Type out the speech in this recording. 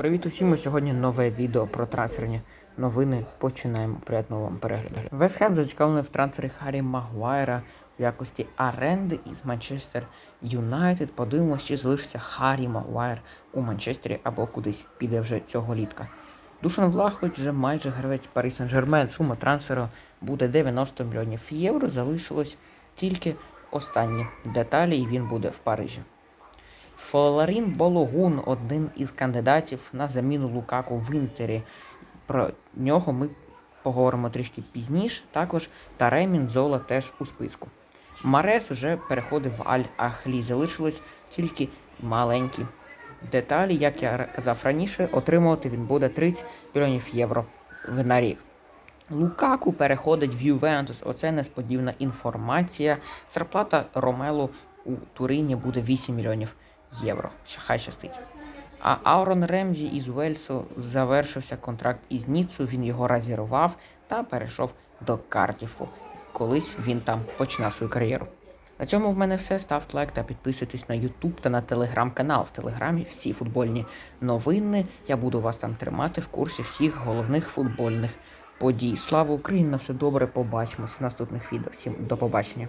Привіт усім! Сьогодні нове відео про трансферні новини. Починаємо. Приятного вам перегляду. Вестхем зацікавлений в трансфері Харрі Магуайра в якості оренди із Манчестер Юнайтед. Подивимося, чи залишиться Харрі Магуайр у Манчестері або кудись піде вже цього літка. Душан Влахович вже майже гравець Парі Сен-Жермен. Сума трансферу буде 90 мільйонів євро. Залишилось тільки останні деталі, і він буде в Парижі. Фоларін Бологун один із кандидатів на заміну Лукаку в Інтері. Про нього ми поговоримо трішки пізніше. Також Таремін Зола теж у списку. Марес вже переходив в Аль-Ахлі. Залишились тільки маленькі деталі. Як я казав раніше, отримувати він буде 30 мільйонів євро на рік. Лукаку переходить в Ювентус. Оце несподівана інформація. Зарплата Ромелу у Турині буде 8 мільйонів євро. Хай щастить. А Аурон Ремзі із Уельсу завершився контракт із Ніцу. Він його розірвав та перейшов до Кардіфу. Колись він там починав свою кар'єру. На цьому в мене все. Ставте лайк та підписуйтесь на YouTube та на телеграм-канал. В телеграмі всі футбольні новини. Я буду вас там тримати в курсі всіх головних футбольних подій. Слава Україні! На все добре. Побачимось в наступних відео. Всім до побачення.